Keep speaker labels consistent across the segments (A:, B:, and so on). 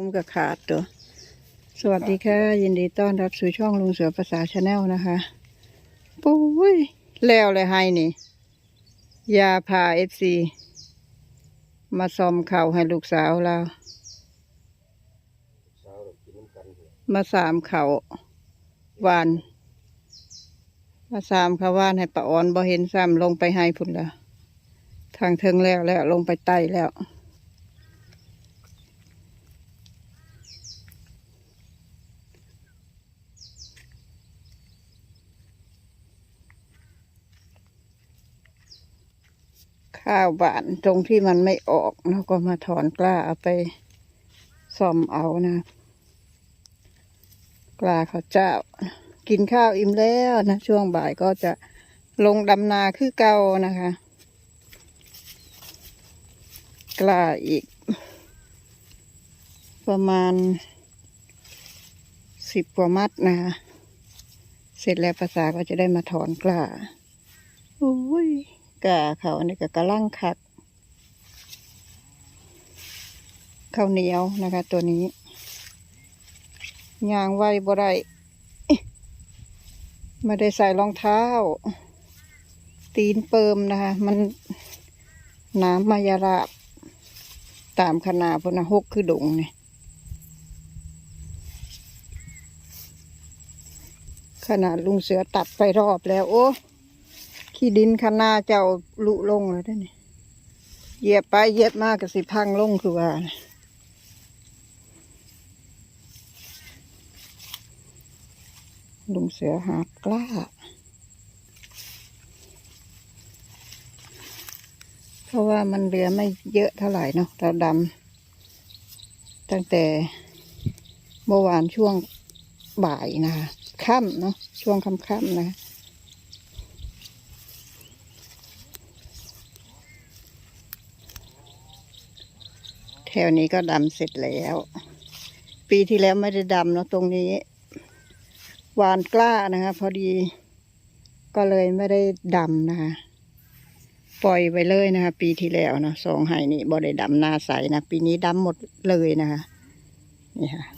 A: คุ้มกับขาดตัวสวัสดีค่ะ ยินดีต้อนรับสู่ช่องลุงเสือภาษาชาแนลนะคะปุ้ยแล้วเลยให้นี่ยาพาเอฟซีมาซอมเข่าให้ลูกสาวเรามาสามเข่าวาน มาสามเขาวานให้ปะออนบ่เห็นซ้ำลงไปให้พุ่นละทางเทิงแล้วแล้วลงไปไต่แล้ว ข้าวบานตรงที่มันไม่ออกแล้วก็มาถอนกล้าเอาไปซ่อมเอานะ กล้าข้าวเจ้า กินข้าวอิ่มแล้วนะ ช่วงบ่ายก็จะลงดำนาคือเก่านะคะ กล้าอีก ประมาณสิบกว่ามัดนะคะเสร็จแล้วภาษาก็จะได้มาถอนกล้า โอ้ย กล้าเขาอันนี้ก็กระลังคักข้าวเหนียวนะคะ ตัวนี้ยางไว้บ่ได้ไม่ได้ใส่รองเท้า ตีนเปิมนะคะ มันน้ำมายาราบ ตามขนาดพนนะหกคือดงเนี่ยขนาดลุงเสือตัดไปรอบแล้ว โอ้ ขี้ดินขนาเจ้าลุลงแล้วด้อนี่เหยียบไปเหยียบมากกับสิพังลงคือว่านะลุงเสือหากล้า เพราะว่ามันเหลือไม่เยอะเท่าไหร่เนาะเราดำตั้งแต่เมื่อวานช่วงบ่ายนะคะค่ำเนาะช่วงค่ำๆนะคะ วนี้ก็ดำเสร็จแล้ว ปีที่แล้วไม่ได้ดำเนาะตรงนี้หวานกล้านะคะพอดี ก็เลยไม่ได้ดำนะคะปล่อยไปเลยนะคะ ปีที่แล้วเนาะสองไห่นี่บ่ได้ดำนาใสนะ ปีนี้ดำหมดเลยนะคะนี่ค่ะ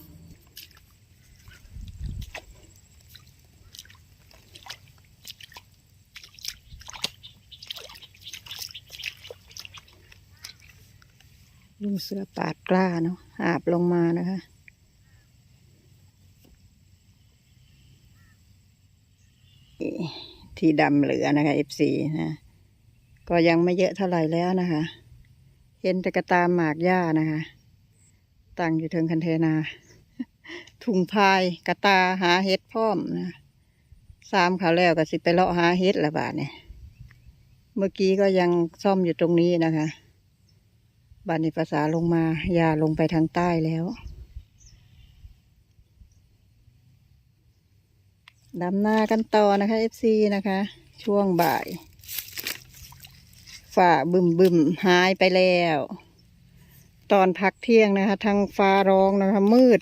A: ลุงเสือปาดกล้าเนาะหาบลงมานะคะ ที่ดำเหลือนะคะ FC นะ ก็ยังไม่เยอะเท่าไหร่แล้วนะคะ เห็นแต่กระตามหมากหญ้านะคะ ตั้งอยู่เทิงคันเทนา ถุงพายกระตาหาเห็ดพร้อมนะสามเขาวแล้วก็สิไปเลาะหาเห็ดละบาทเนี่ย เมื่อกี้ก็ยังซ่อมอยู่ตรงนี้นะคะ บานในภาษาลงมาอย่าลงไปทางใต้แล้วดำหน้ากันต่อนะคะ FC นะคะ ช่วงบ่าย ฝ่าบึมบึมหายไปแล้ว ตอนพักเที่ยงนะคะ ทางฟ้าร้องนะคะ มืด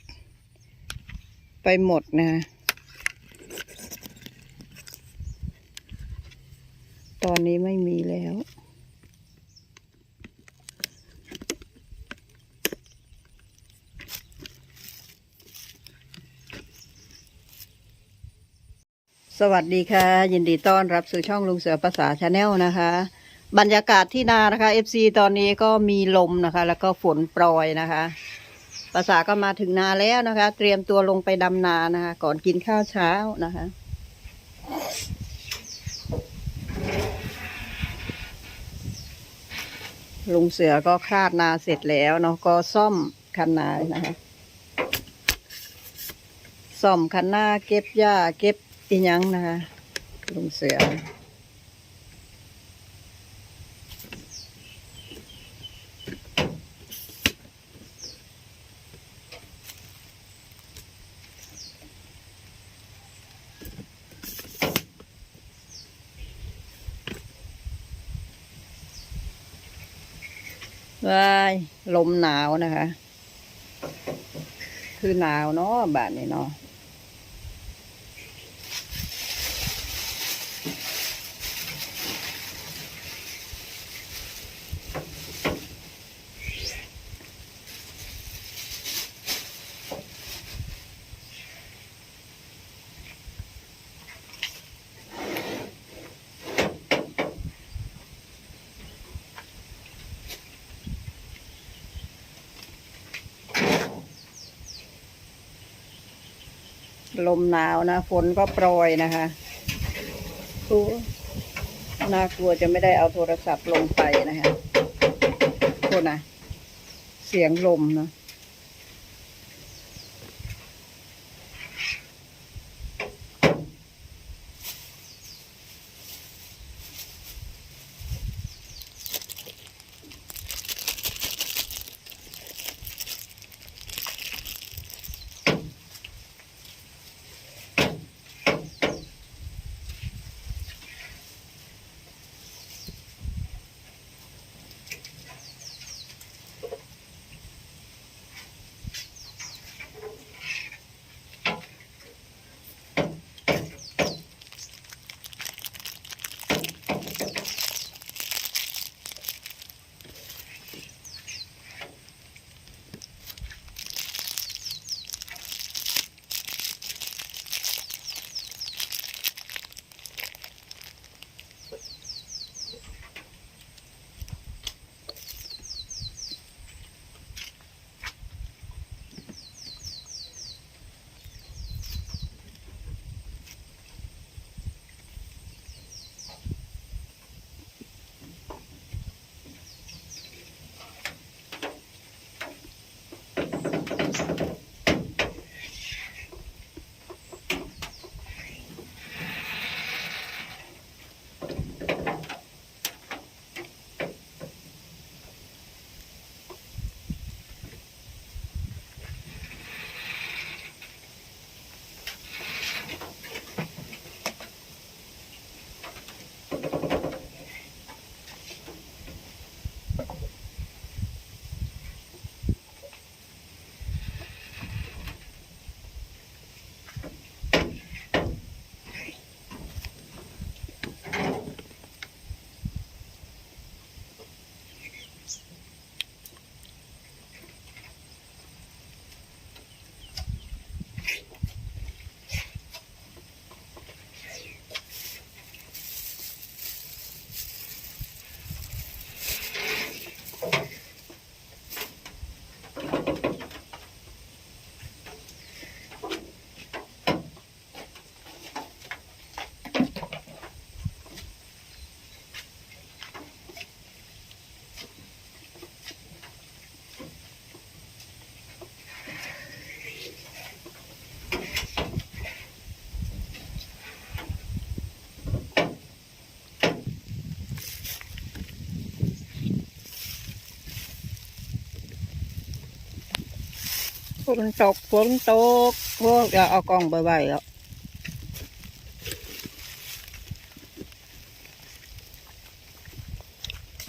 A: ไปหมดนะ ตอนนี้ไม่มีแล้ว สวัสดีค่ะ ยินดีต้อนรับสู่ช่องลุงเสือภาษาชาแนลนะคะ บรรยากาศที่นานะคะ FC ตอนนี้ก็มีลมนะคะ แล้วก็ฝนโปรยนะคะภาษาก็มาถึงนาแล้วนะคะ เตรียมตัวลงไปดำนานะคะ ก่อนกินข้าวเช้านะคะ ลุงเสือก็คลาดนาเสร็จแล้วเนาะก็ซ่อมคันนานะคะซ่อมคันนาเก็บหญ้าเก็บ อีหยังนะคะลุงเสือว้ายลมหนาวนะคะ คือหนาวเนาะบานนี้เนาะ ลมหนาวนะฝนก็โปรยนะคะดูน่ากลัวจะไม่ได้เอาโทรศัพท์ลงไปนะคะโทษนะ เสียงลมนะ นตกฝนตกพวกจะเอากล้องไปไว้แล้ว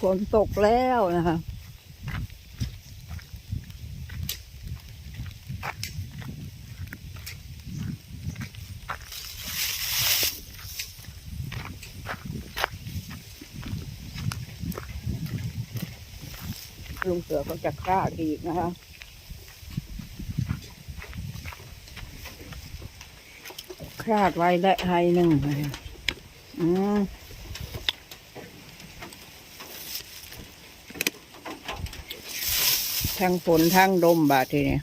A: ฝนตกแล้วนะคะลุงเสือก็จะฆ่าอีกนะคะ คลาดไว้ได้ไทยหนึ่งนะคะอืมทั้งฝนทั้งลมบาดทีเนี้